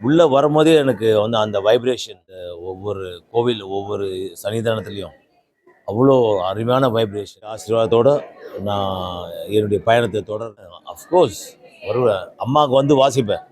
உள்ளே வரும்போதே எனக்கு வந்து அந்த வைப்ரேஷன் ஒவ்வொரு கோவில் ஒவ்வொரு சன்னிதானத்துலேயும் அவ்வளோ அருமையான வைப்ரேஷன் ஆசீர்வாதத்தோடு நான் என்னுடைய பயணத்தை தொடர் அஃப்கோர்ஸ் வருவேன். அம்மாவுக்கு வந்து வாசிப்பேன்.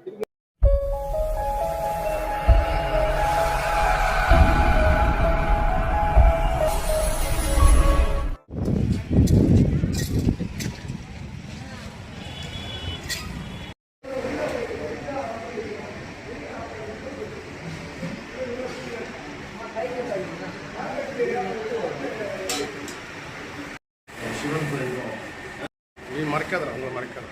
marca de la marca.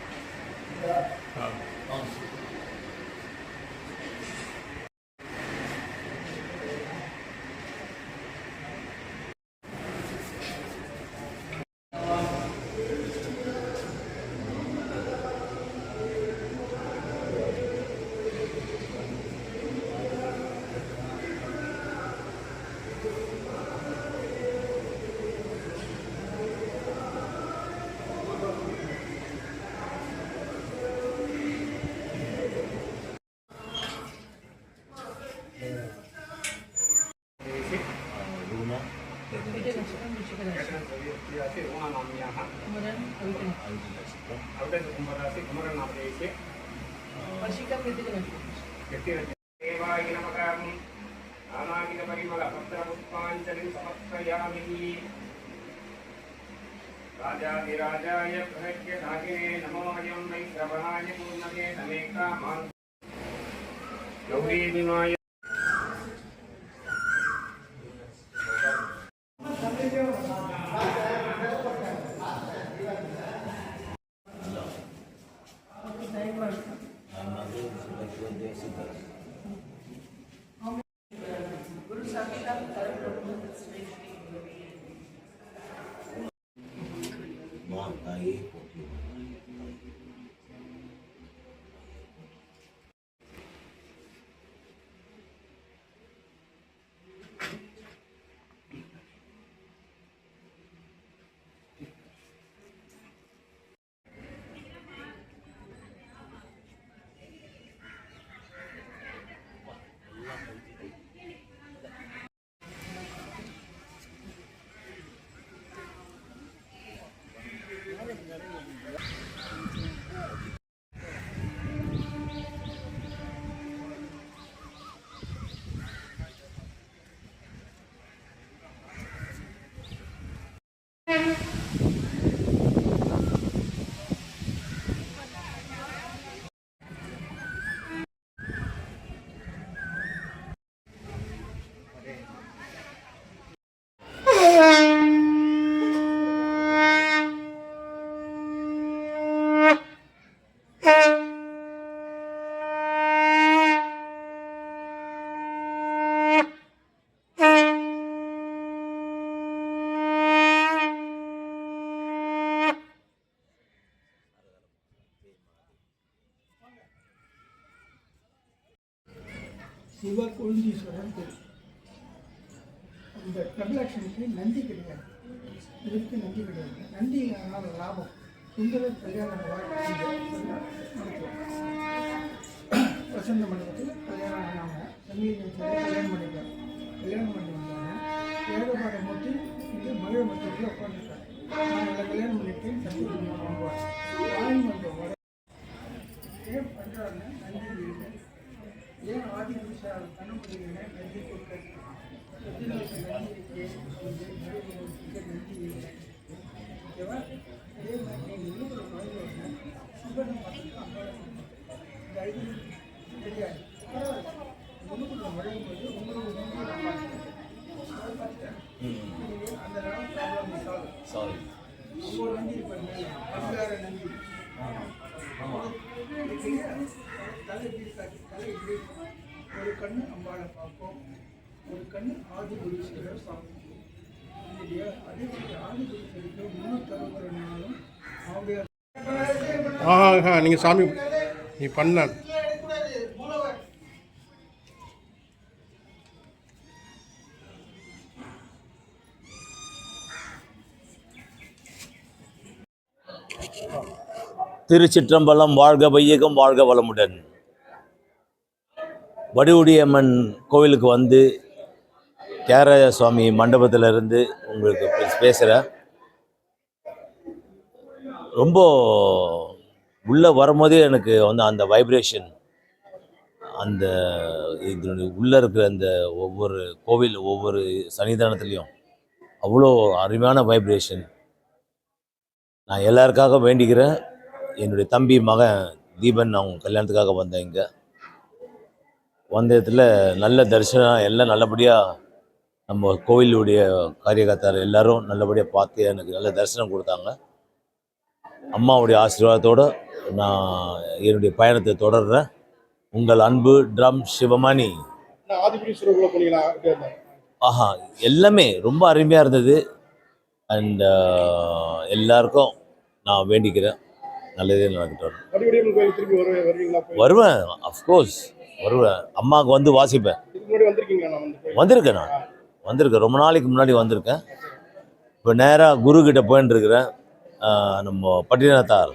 रुग्ण ऊनानाम्याः अविटकुम्भरासि कुमरनामदेशे वर्षिकं देवाय नमकामि नानाविधपरिमलपत्रपुष्पाञ्जलिं समर्पयामि राजाधिराजाय प्रज्ञदागिने नमोऽयं वै श्रवणाय पूर्णमे नमे कामान् गौरीविमाय Amen. போற்றி சிவ கொழுந்தீஸ்வரர் கோயில் இந்த பிரபலட்சுமிக்கு நந்தி கிடையாது. இதுக்கு நந்தி கிடையாது. நந்தி ஆனால் லாபம். சுந்தரர் கல்யாணம் வாழ்க்கை வசந்த மண்டபத்தில் கல்யாணம் ஆனாங்க. சங்கீதம் கல்யாணம் பண்ணிக்கலாம் கல்யாணம் பண்ணி வந்தாங்க. ஏகபாட மூர்த்தி இது மழை மட்டத்தில் உட்காந்துருக்காங்க நான் கல்யாணம் பண்ணிட்டு சங்கீதம் வாங்குவாங்க வாங்கி வந்த சாரி ஒவ்வொரு நந்தி ஒரு கண்ணு அம்பாளை பார்ப்போம் ஒரு கண்ணு ஆதி பார்ப்போம் இல்லையா அதே மாதிரி ஆதி குருஸ்வருக்கு முன்னூற்றி அறுபத்தி நாளும் அவருடைய ஆஹா நீங்கள் சாமி நீ பண்ண. திருச்சிற்றம்பலம் வாழ்க வையகம் வாழ்க வளமுடன். வடிவுடியம்மன் கோவிலுக்கு வந்து தியாகராஜ சுவாமி மண்டபத்தில் இருந்து உங்களுக்கு பேசுகிறேன் ரொம்ப உள்ளே வரும்போதே எனக்கு வந்து அந்த வைப்ரேஷன் அந்த இதனுடைய உள்ளே இருக்கிற அந்த ஒவ்வொரு கோவில் ஒவ்வொரு சன்னிதானத்துலேயும் அவ்வளோ அருமையான வைப்ரேஷன் நான் எல்லாருக்காக வேண்டிக்கிறேன். என்னுடைய தம்பி மகன் தீபன் அவங்க கல்யாணத்துக்காக வந்தேன் இங்கே. வந்த இடத்துல நல்ல தரிசனம் எல்லாம் நல்லபடியாக நம்ம கோவிலுடைய காரியகர்த்தார் எல்லாரும் நல்லபடியாக பார்த்து எனக்கு நல்ல தரிசனம் கொடுத்தாங்க. அம்மாவுடைய ஆசீர்வாதத்தோடு நான் என்னுடைய பயணத்தை தொடர்றேன். உங்கள் அன்பு ட்ரம் சிவமணி. ஆஹா எல்லாமே ரொம்ப அருமையாக இருந்தது. அண்ட் எல்லாருக்கும் நான் வேண்டிக்கிறேன். நல்லதே நடக்கட்டும். வருவேன் அஃப்கோர்ஸ் வருவேன் அம்மாவுக்கு வந்து வாசிப்பேன்? வந்திருக்கேன் நான். வந்திருக்கேன். ரொம்ப நாளைக்கு முன்னாடி வந்திருக்கேன். இப்போ நேராக குரு கிட்ட போயின்னு இருக்கிறேன். நம்ம பட்டினத்தார்.